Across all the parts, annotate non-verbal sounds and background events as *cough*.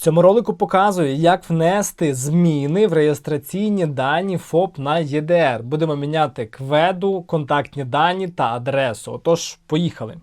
цьому ролику показую, як внести зміни в реєстраційні дані ФОП на ЄДР. Будемо міняти кведу, контактні дані та адресу. Отож, поїхали.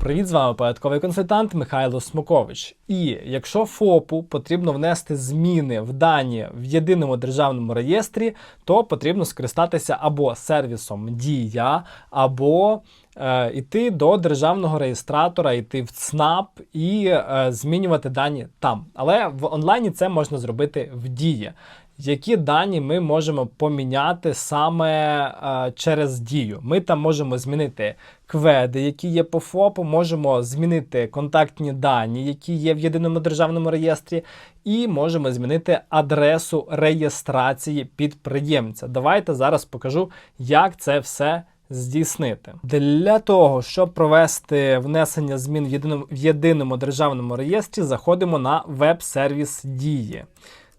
Привіт, з вами порядковий консультант Михайло Смокович. І якщо ФОПу потрібно внести зміни в дані в єдиному державному реєстрі, то потрібно скористатися або сервісом Дія, або йти до державного реєстратора, йти в ЦНАП і е, змінювати дані там. Але в онлайні це можна зробити в Дії. Які дані ми можемо поміняти саме е, через дію? Ми там можемо змінити кведи, які є по ФОПу, можемо змінити контактні дані, які є в єдиному державному реєстрі, і можемо змінити адресу реєстрації підприємця. Давайте зараз покажу, як це все. Здійснити для того, щоб провести внесення змін в єдиному, в єдиному державному реєстрі, заходимо на веб-сервіс Дії.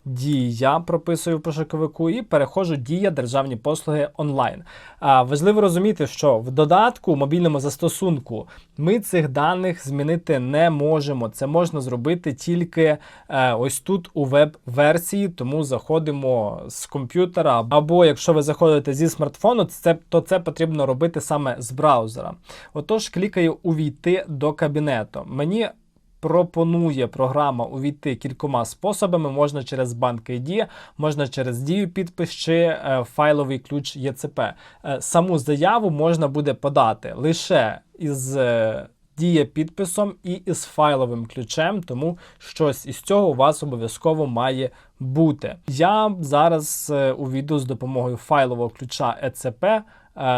Дія прописую в пошуковику і переходжу Дія державні послуги онлайн. А, важливо розуміти, що в додатку, мобільному застосунку, ми цих даних змінити не можемо. Це можна зробити тільки е, ось тут у веб-версії, тому заходимо з комп'ютера. Або якщо ви заходите зі смартфону, це, то це потрібно робити саме з браузера. Отож, клікаю Увійти до кабінету. Мені пропонує програма увійти кількома способами. Можна через банк ID, можна через дію підпис чи е, файловий ключ ЄЦП. Е, саму заяву можна буде подати лише із е, діє підписом і із файловим ключем, тому щось із цього у вас обов'язково має бути. Я зараз увійду з допомогою файлового ключа ЕЦП,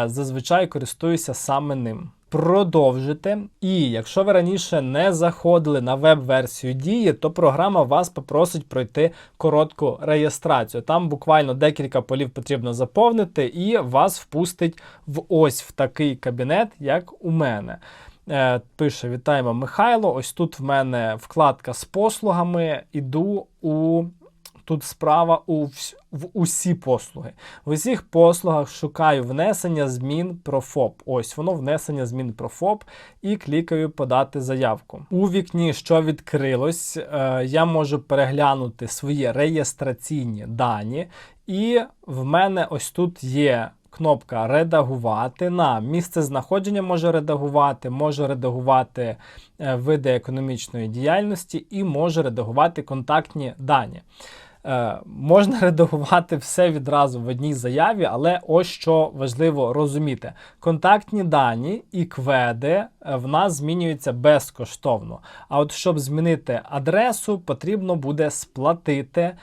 зазвичай користуюся саме ним продовжите. І якщо ви раніше не заходили на веб-версію дії, то програма вас попросить пройти коротку реєстрацію. Там буквально декілька полів потрібно заповнити, і вас впустить в ось в такий кабінет, як у мене. Е, пише: Вітаємо Михайло. Ось тут в мене вкладка з послугами. Іду у Тут справа у в усі послуги. В усіх послугах шукаю внесення змін про ФОП. Ось воно внесення змін про ФОП і клікаю подати заявку. У вікні, що відкрилось, е, я можу переглянути свої реєстраційні дані, і в мене ось тут є. Кнопка редагувати на місце знаходження можу редагувати, можу редагувати е, види економічної діяльності і можу редагувати контактні дані. Е, можна *laughs* редагувати все відразу в одній заяві, але ось що важливо розуміти: контактні дані і кведи е, в нас змінюються безкоштовно. А от щоб змінити адресу, потрібно буде сплатити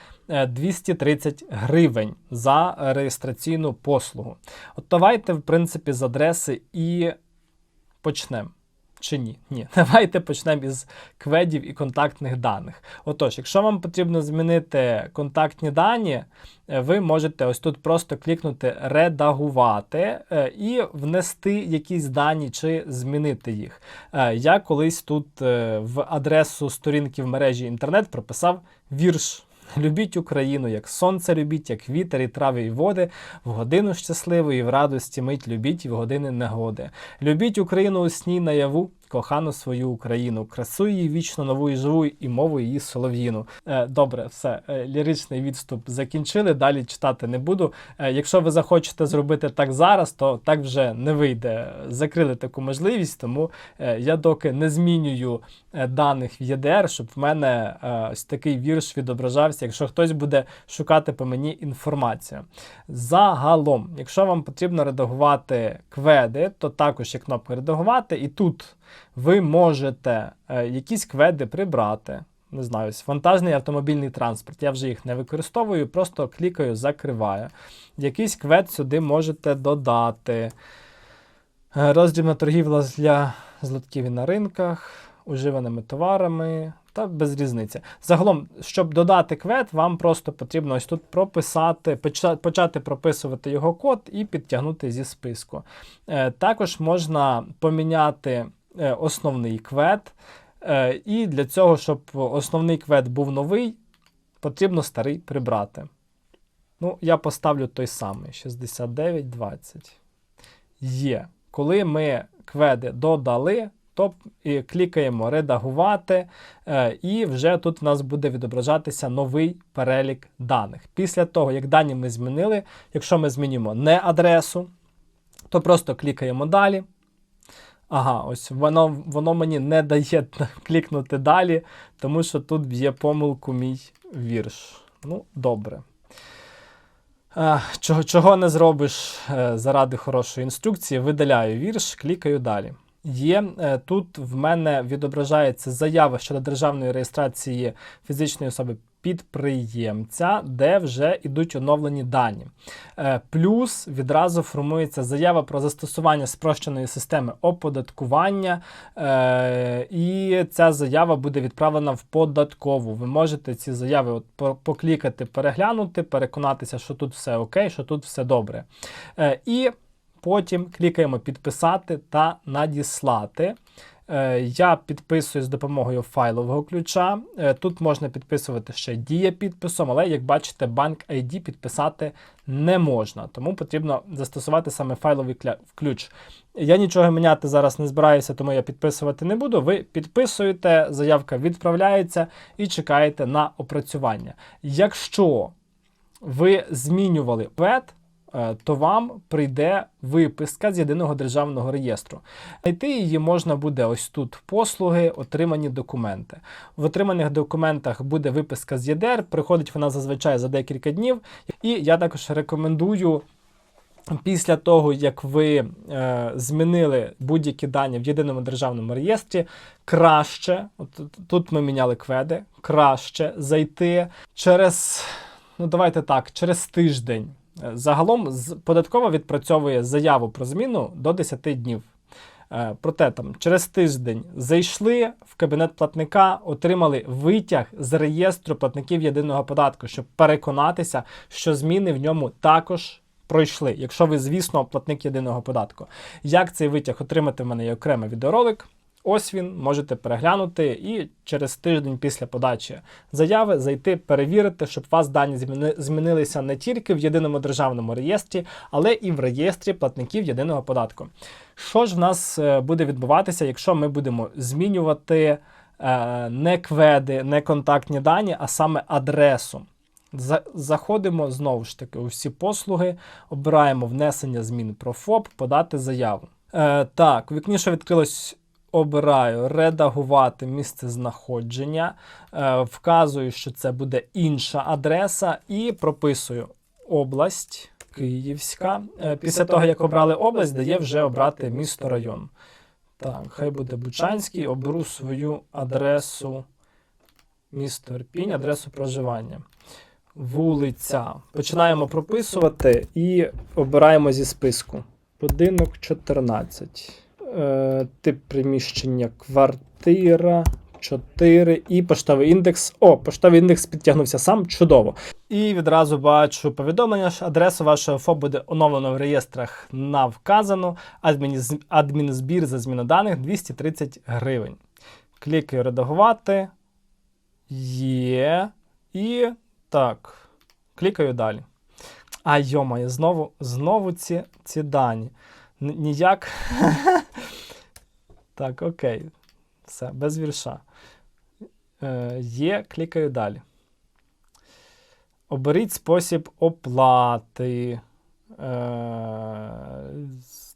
230 е, гривень за реєстраційну послугу. От давайте, в принципі, з адреси і почнемо чи ні? Ні. *laughs* Давайте почнемо із кведів і контактних даних. Отож, якщо вам потрібно змінити контактні дані, е, ви можете ось тут просто клікнути Редагувати е, і внести якісь дані чи змінити їх. Е, я колись тут в адресу сторінки в мережі інтернет прописав вірш. Любіть Україну, як сонце любіть, як вітер, і трави, і води, в годину щасливої, в радості мить любіть і в години негоди. Любіть Україну у сні наяву, кохану свою Україну, красу її вічно нову і живу, і мову її солов'їну. Е, добре, все, е, ліричний відступ закінчили. Далі читати не буду. Е, якщо ви захочете зробити так зараз, то так вже не вийде. Закрили таку можливість, тому я доки не змінюю даних в ЄДР, щоб в мене ось такий вірш відображався, якщо хтось буде шукати по мені інформацію. Загалом, якщо вам потрібно редагувати кведи, то також є кнопка редагувати, і тут ви можете е, якісь кведи прибрати. Не знаю, вантажний автомобільний транспорт. Я вже їх не використовую, просто клікаю, закриваю. Якийсь квед сюди можете додати. Е, Роздрібна торгівля для злотків на ринках, уживаними товарами, та без різниці. Загалом, щоб додати квет, вам просто потрібно ось тут прописати, почати прописувати його код і підтягнути зі списку. Е, також можна поміняти основний квет. Е, і для цього, щоб основний квет був новий, потрібно старий прибрати. Ну, Я поставлю той самий 69,20. Є. Коли ми кведи додали, то і клікаємо редагувати, е, і вже тут в нас буде відображатися новий перелік даних. Після того, як дані ми змінили, якщо ми змінимо не адресу, то просто клікаємо далі. Ага, ось воно, воно мені не дає *laughs* клікнути далі, тому що тут є помилку мій вірш. Ну, добре. Е, Чого, чого не зробиш е, заради хорошої інструкції, видаляю вірш, клікаю далі. Є е, тут в мене відображається заява щодо державної реєстрації фізичної особи підприємця, де вже йдуть оновлені дані. Е, Плюс відразу формується заява про застосування спрощеної системи оподаткування, е, і ця заява буде відправлена в податкову. Ви можете ці заяви от поклікати, переглянути, переконатися, що тут все окей, що тут все добре. Е, І потім клікаємо підписати та надіслати. Е, Я підписую з допомогою файлового ключа. Е, Тут можна підписувати ще дія підписом, але як бачите, банк ID підписати не можна, тому потрібно застосувати саме файловий ключ. Я нічого міняти зараз не збираюся, тому я підписувати не буду. Ви підписуєте, заявка відправляється і чекаєте на опрацювання. Якщо ви змінювали ПЕТ, то вам прийде виписка з єдиного державного реєстру. Знайти її можна буде ось тут послуги, отримані документи. В отриманих документах буде виписка з ЄДР, приходить вона зазвичай за декілька днів. І я також рекомендую. Після того, як ви е, змінили будь-які дані в єдиному державному реєстрі, краще, от тут ми міняли кведи, краще зайти через, ну давайте так, через тиждень. Е, Загалом податкова відпрацьовує заяву про зміну до 10 днів. Е, Проте там через тиждень зайшли в кабінет платника, отримали витяг з реєстру платників єдиного податку, щоб переконатися, що зміни в ньому також пройшли, якщо ви, звісно, платник єдиного податку. Як цей витяг отримати, в мене є окремий відеоролик. Ось він, можете переглянути і через тиждень після подачі заяви зайти, перевірити, щоб у вас дані зміни- змінилися не тільки в єдиному державному реєстрі, але і в реєстрі платників єдиного податку. Що ж в нас е, буде відбуватися, якщо ми будемо змінювати е, не кведи, не контактні дані, а саме адресу? За- Заходимо знову ж таки у всі послуги, обираємо внесення змін про ФОП, подати заяву. Е, так, у вікні, що відкрилось, обираю редагувати місце знаходження, е, вказую, що це буде інша адреса, і прописую область Київська. Е, після того, як обрали область, дає вже обрати місто район. Так, хай буде Бучанський, оберу свою адресу місто Ірпінь, адресу проживання. Вулиця. Починаємо прописувати і обираємо зі списку. Будинок 14. Е, тип приміщення квартира 4 і поштовий індекс. О, поштовий індекс підтягнувся сам. Чудово. І відразу бачу повідомлення, що адресу вашого ФОП буде оновлено в реєстрах на вказану. Адмінзбір за зміну даних 230 гривень. Клікаю редагувати. Є. І так. Клікаю далі. А йомає, знову, знову ці, ці дані. Ніяк. *laughs* так, окей. Все, без вірша. Е, є, клікаю далі. Оберіть спосіб оплати. Е,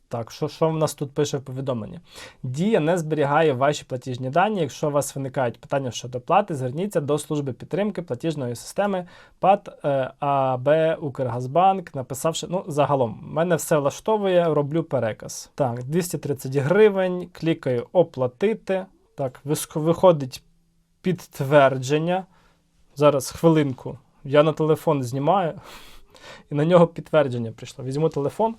так, що, що в нас тут пише в повідомленні? Дія не зберігає ваші платіжні дані. Якщо у вас виникають питання щодо плати, зверніться до служби підтримки платіжної системи ПАТ е, АБ Укргазбанк, написавши. Ну, загалом, мене все влаштовує, роблю переказ. Так, 230 гривень, клікаю оплатити. Так, виходить підтвердження. Зараз хвилинку. Я на телефон знімаю, *laughs* і на нього підтвердження прийшло. Візьму телефон,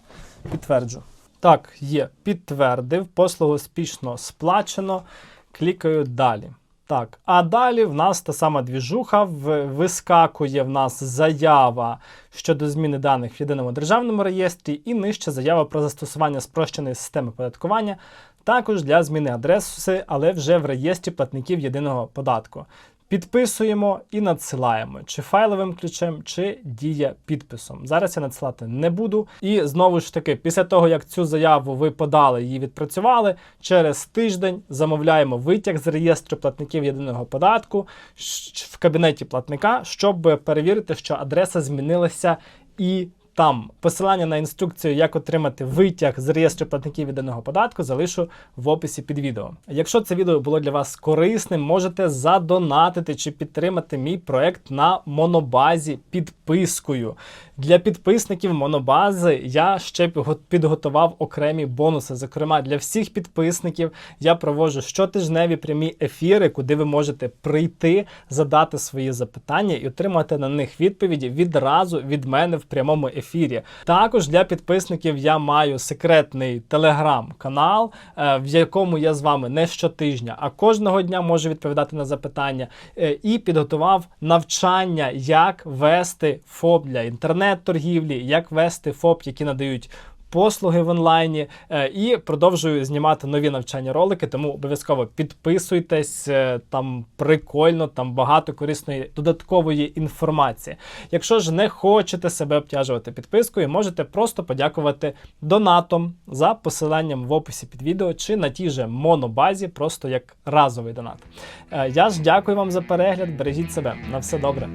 підтверджу. Так, є, підтвердив, послугу успішно сплачено. Клікаю далі. Так, а далі в нас та сама двіжуха, вискакує в нас заява щодо зміни даних в єдиному державному реєстрі, і нижче заява про застосування спрощеної системи податкування, також для зміни адреси, але вже в реєстрі платників єдиного податку. Підписуємо і надсилаємо чи файловим ключем, чи дія підписом. Зараз я надсилати не буду. І знову ж таки, після того як цю заяву ви подали, її відпрацювали, через тиждень замовляємо витяг з реєстру платників єдиного податку в кабінеті платника, щоб перевірити, що адреса змінилася і. Там посилання на інструкцію, як отримати витяг з реєстру платників єдиного податку, залишу в описі під відео. Якщо це відео було для вас корисним, можете задонатити чи підтримати мій проект на монобазі підпискою. Для підписників монобази я ще підготував окремі бонуси. Зокрема, для всіх підписників я проводжу щотижневі прямі ефіри, куди ви можете прийти, задати свої запитання і отримати на них відповіді відразу від мене в прямому ефірі. Також для підписників я маю секретний телеграм-канал, е, в якому я з вами не щотижня, а кожного дня можу відповідати на запитання. Е, І підготував навчання, як вести ФОП для інтернет-торгівлі, як вести ФОП, які надають. Послуги в онлайні е, і продовжую знімати нові навчальні ролики, тому обов'язково підписуйтесь, е, там прикольно, там багато корисної додаткової інформації. Якщо ж не хочете себе обтяжувати підпискою, можете просто подякувати донатом за посиланням в описі під відео чи на тій же монобазі, просто як разовий донат. Е, Я ж дякую вам за перегляд, бережіть себе, на все добре.